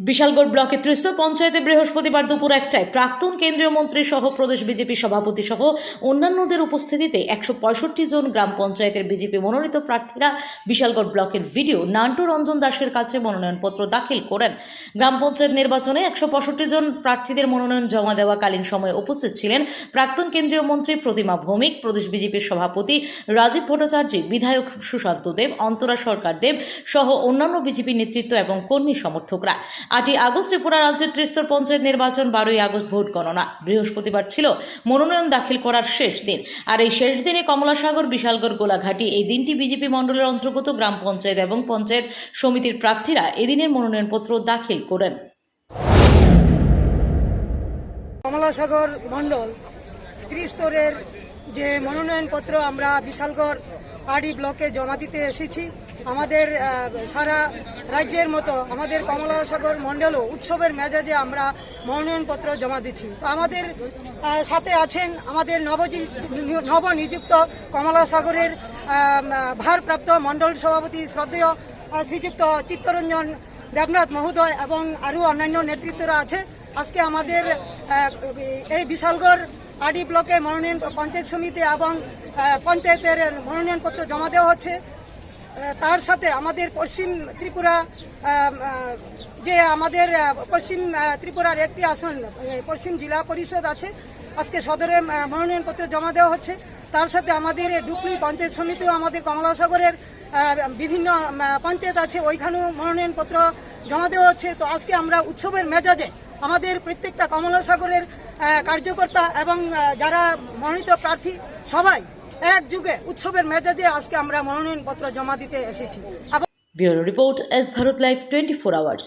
বিশালগড় ব্লকের ত্রিস্তর পঞ্চায়েতে বৃহস্পতিবার দুপুর একটায় প্রাক্তন কেন্দ্রীয় মন্ত্রী সহ প্রদেশ বিজেপি সভাপতি সহ অন্যান্যদের উপস্থিতিতে একশো পঁয়ষট্টি জন গ্রাম পঞ্চায়েতের বিজেপি মনোনীত প্রার্থীরা বিশালগড় ব্লকের ভিডিও নান্টু রঞ্জন দাসের কাছে মনোনয়নপত্র দাখিল করেন। গ্রাম পঞ্চায়েত নির্বাচনে একশো পঁয়ষট্টি জন প্রার্থীদের মনোনয়ন জমা দেওয়াকালীন সময়ে উপস্থিত ছিলেন প্রাক্তন কেন্দ্রীয় মন্ত্রী প্রতিমা ভৌমিক, প্রদেশ বিজেপির সভাপতি রাজীব ভট্টাচার্য, বিধায়ক সুশান্ত দেব, অন্তরা সরকার দেব সহ অন্যান্য বিজেপি নেতৃত্ব এবং কর্মী সমর্থকরা। আটই আগস্ট ত্রিপুরা রাজ্যের ত্রিস্তর পঞ্চায়েত নির্বাচন, বারোই আগস্ট ভোট গণনা। বৃহস্পতিবার ছিল মনোনয়ন দাখিল করার শেষ দিন। আর এই শেষ দিনে কমলাসাগর, বিশালগড়, গোলাঘাটি এই দিনটি বিজেপি মণ্ডলের অন্তর্গত গ্রাম পঞ্চায়েত এবং পঞ্চায়েত সমিতির প্রার্থীরা এদিনের মনোনয়নপত্র দাখিল করেন। কমলাসাগর মণ্ডল ত্রিস্তরের যে মনোনয়নপত্র আমরা বিশালগড় পার্টি ব্লকে জমা দিতে এসেছি আমাদের সারা রাজ্যের মতো আমাদের কমলাসাগর মণ্ডলও উৎসবের মেজাজে আমরা মনোনয়নপত্র জমা দিচ্ছি। তো আমাদের সাথে আছেন আমাদের নবজি, নবনিযুক্ত কমলাসাগরের ভারপ্রাপ্ত মণ্ডল সভাপতি শ্রদ্ধেয় শ্রীযুক্ত চিত্তরঞ্জন দেবনাথ মহোদয় এবং আরও অন্যান্য নেতৃত্বরা আছে। আজকে আমাদের এই বিশালগড় আডি ব্লকে মনোনয়ন পঞ্চায়েত সমিতি এবং পঞ্চায়েতের মনোনয়নপত্র জমা দেওয়া হচ্ছে। তার সাথে আমাদের পশ্চিম ত্রিপুরা যে আমাদের পশ্চিম ত্রিপুরার একটি আসন পশ্চিম জেলা পরিষদ আছে। আজকে সদরে মনোনয়নপত্র জমা দেওয়া হচ্ছে। তার সাথে আমাদের ডুকলি পঞ্চায়েত সমিতিও আমাদের কমলাসাগরের বিভিন্ন পঞ্চায়েত আছে, ওইখানেও মনোনয়নপত্র জমা দেওয়া হচ্ছে। তো আজকে আমরা উৎসবের মেজাজে আমাদের প্রত্যেকটা কমলাসাগরের কার্যকর্তা এবং যারা মনোনীত প্রার্থী, সবাই এক যুগে উৎসবের মেজাজে আজকে আমরা মনোনয়নপত্র জমা দিতে এসেছি। Bureau report S Bharat live twenty four hours.